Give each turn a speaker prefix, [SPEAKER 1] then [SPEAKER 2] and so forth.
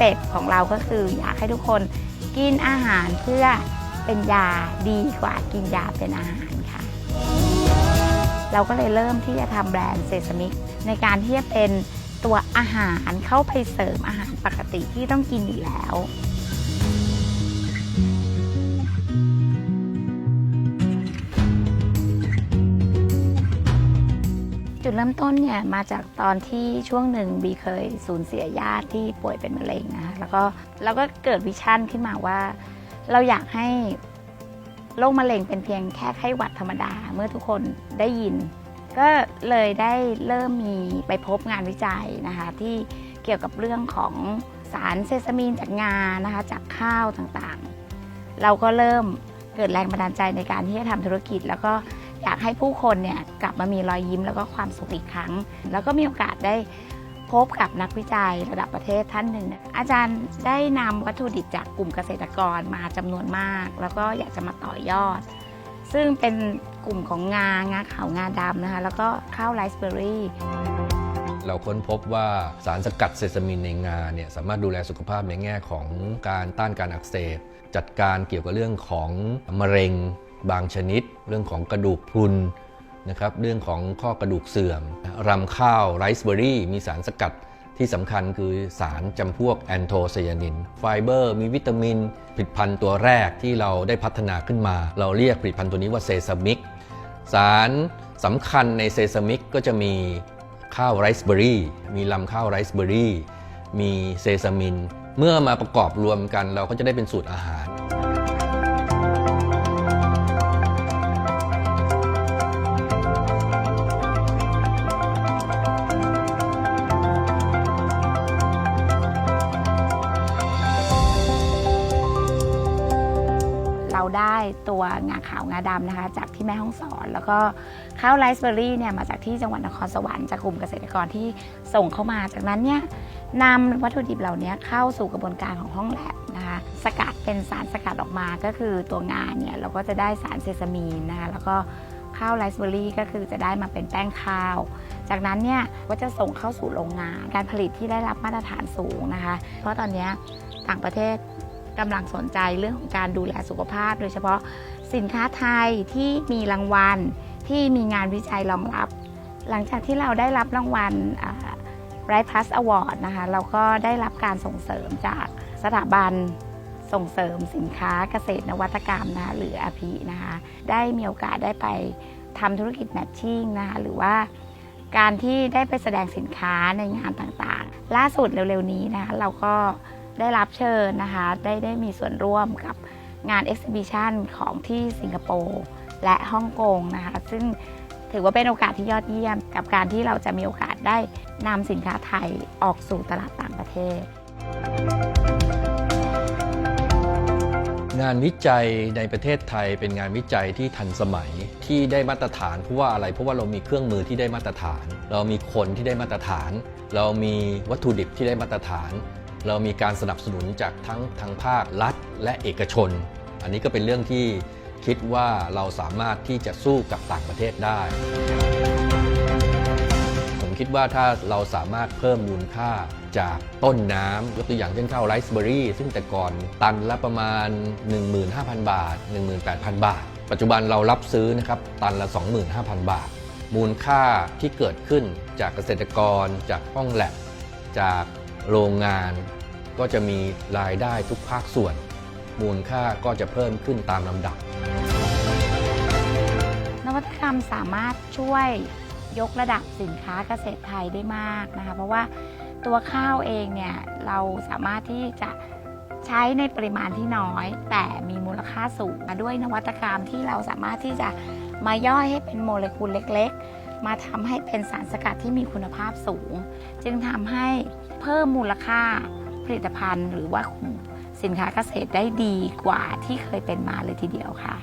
[SPEAKER 1] เปของเราก็คืออยากให้ทุกคนกินอาหารเพื่อเป็นยาดีกว่ากินยาเป็นอาหารค่ะ เราก็เลยเริ่มที่จะทำแบรนด์เซซามิกในการที่จะเป็นตัวอาหารเข้าไปเสริมอาหารปกติที่ต้องกินอยู่แล้ว จุดเริ่มต้นเนี่ยมาจากตอนที่ช่วงหนึ่งบีเคยสูญเสียญาติที่ป่วยเป็นมะเร็งนะคะแล้วก็เราก็เกิดวิชั่นขึ้นมาว่า เราอยากให้โรคมะเร็งเป็นเพียงแค่ไข้หวัดธรรมดาเมื่อทุกคนได้ยิน ก็เลยได้เริ่มมีไปพบงานวิจัยนะคะที่เกี่ยวกับเรื่องของสารเซซามีนจากงานะคะจากข้าวต่างๆ เราก็เริ่มเกิดแรงบันดาลใจในการที่จะทำธุรกิจแล้วก็ อยากให้ผู้คนเนี่ยกลับมามีรอยยิ้มแล้วก็ความสุขอีกครั้ง แล้วก็มีโอกาสได้พบกับนักวิจัยระดับประเทศท่านหนึ่ง อาจารย์ได้นำวัตถุดิบจากกลุ่มเกษตรกรมาจำนวนมาก แล้วก็อยากจะมาต่อยอด ซึ่งเป็นกลุ่มของงา งาขาว งาดำนะคะ แล้วก็ข้าวไรซ์เบอร์รี่
[SPEAKER 2] เราค้นพบว่าสารสกัดเซซามินในงาเนี่ยสามารถดูแลสุขภาพในแง่ของการต้านการอักเสบ จัดการเกี่ยวกับเรื่องของมะเร็ง บางชนิด เรื่องของกระดูกพรุนนะครับเรื่องของข้อกระดูกเสื่อมรำข้าวไรซ์เบอร์รี่มีสารสกัดที่สำคัญคือสารจำพวกแอนโทไซยานิน ไฟเบอร์ มีวิตามิน ผลิตภัณฑ์ตัวแรกที่เราได้พัฒนาขึ้นมา เราเรียกผลิตภัณฑ์ตัวนี้ว่าเซซามิก สารสำคัญในเซซามิกก็จะมีข้าวไรซ์เบอร์รี่ มีลำข้าวไรซ์เบอร์รี่ มีเซซามิน เมื่อมาประกอบรวมกันเราก็จะได้เป็นสูตรอาหาร
[SPEAKER 1] ตัวงาขาวงาดำนะคะ จากที่แม่ห้องสอน แล้วก็ข้าวไรซ์เบอร์รี่เนี่ยมาจากที่จังหวัดนครสวรรค์จากกลุ่มเกษตรกรที่ส่งเข้ามาจากนั้นเนี่ยนำวัตถุดิบเหล่านี้เข้าสู่กระบวนการของห้องแลบนะคะสกัดเป็นสารสกัดออกมาก็คือตัวงาเนี่ยเราก็จะได้สารเซซามีนนะคะแล้วก็ข้าวไรซ์เบอร์รี่ก็คือจะได้มาเป็นแป้งข้าว จากนั้นเนี่ยก็จะส่งเข้าสู่โรงงาน การผลิตที่ได้รับมาตรฐานสูงนะคะ เพราะตอนนี้ต่างประเทศ กำลังสนใจเรื่องของการดูแลสุขภาพ โดยเฉพาะสินค้าไทยที่มีรางวัลที่มีงานวิจัยรองรับ หลังจากที่เราได้รับรางวัล Bright Plus Award นะคะเราก็ได้รับการส่งเสริมจากสถาบันส่งเสริมสินค้าเกษตรนวัตกรรมนะคะหรือ API นะคะได้มีโอกาสได้ไปทำธุรกิจแมทชิ่งนะคะหรือว่าการที่ได้ไปแสดงสินค้าในงานต่างๆ ล่าสุดเร็วๆนี้นะคะเราก็ ได้รับเชิญนะคะ ได้ได้มีส่วนร่วมกับงาน Exhibition ของที่สิงคโปร์และฮ่องกงนะคะ ซึ่งถือว่าเป็นโอกาสที่ยอดเยี่ยม กับการที่เราจะมีโอกาสได้นำสินค้าไทยออกสู่ตลาดต่างประเทศ
[SPEAKER 2] งานวิจัยในประเทศไทยเป็นงานวิจัยที่ทันสมัยที่ได้มาตรฐานเพราะว่าอะไรเพราะว่าเรามีเครื่องมือที่ได้มาตรฐาน เรามีคนที่ได้มาตรฐาน เรามีวัตถุดิบที่ได้มาตรฐาน เรามีการสนับสนุนจากทั้งทางภาครัฐและเอกชน อันนี้ก็เป็นเรื่องที่คิดว่าเราสามารถที่จะสู้กับต่างประเทศได้ ผมคิดว่าถ้าเราสามารถเพิ่มมูลค่าจากต้นน้ำยกตัวอย่างเช่นข้าวไรซ์เบอร์รี่ซึ่งแต่ก่อนตันละประมาณ 15,000 บาท 18,000 บาท ปัจจุบันเรารับซื้อนะครับตันละ 25,000 บาท มูลค่าที่เกิดขึ้นจากเกษตรกร จากห้องแลบจาก โรงงานก็จะมีรายได้ทุกภาคส่วน มูลค่าก็จะเพิ่มขึ้นตามลำดับ
[SPEAKER 1] นวัตกรรมสามารถช่วยยกระดับสินค้าเกษตรไทยได้มากนะคะเพราะว่าตัวข้าวเองเนี่ยเราสามารถที่จะใช้ในปริมาณที่น้อย แต่มีมูลค่าสูงด้วยนวัตกรรมที่เราสามารถที่จะมาย่อยให้เป็นโมเลกุลเล็ก ๆ มาทำให้เป็นสารสกัดที่มีคุณภาพสูง จึงทำให้เพิ่มมูลค่าผลิตภัณฑ์ หรือว่าสินค้าเกษตรได้ดีกว่าที่เคยเป็นมาเลยทีเดียวค่ะ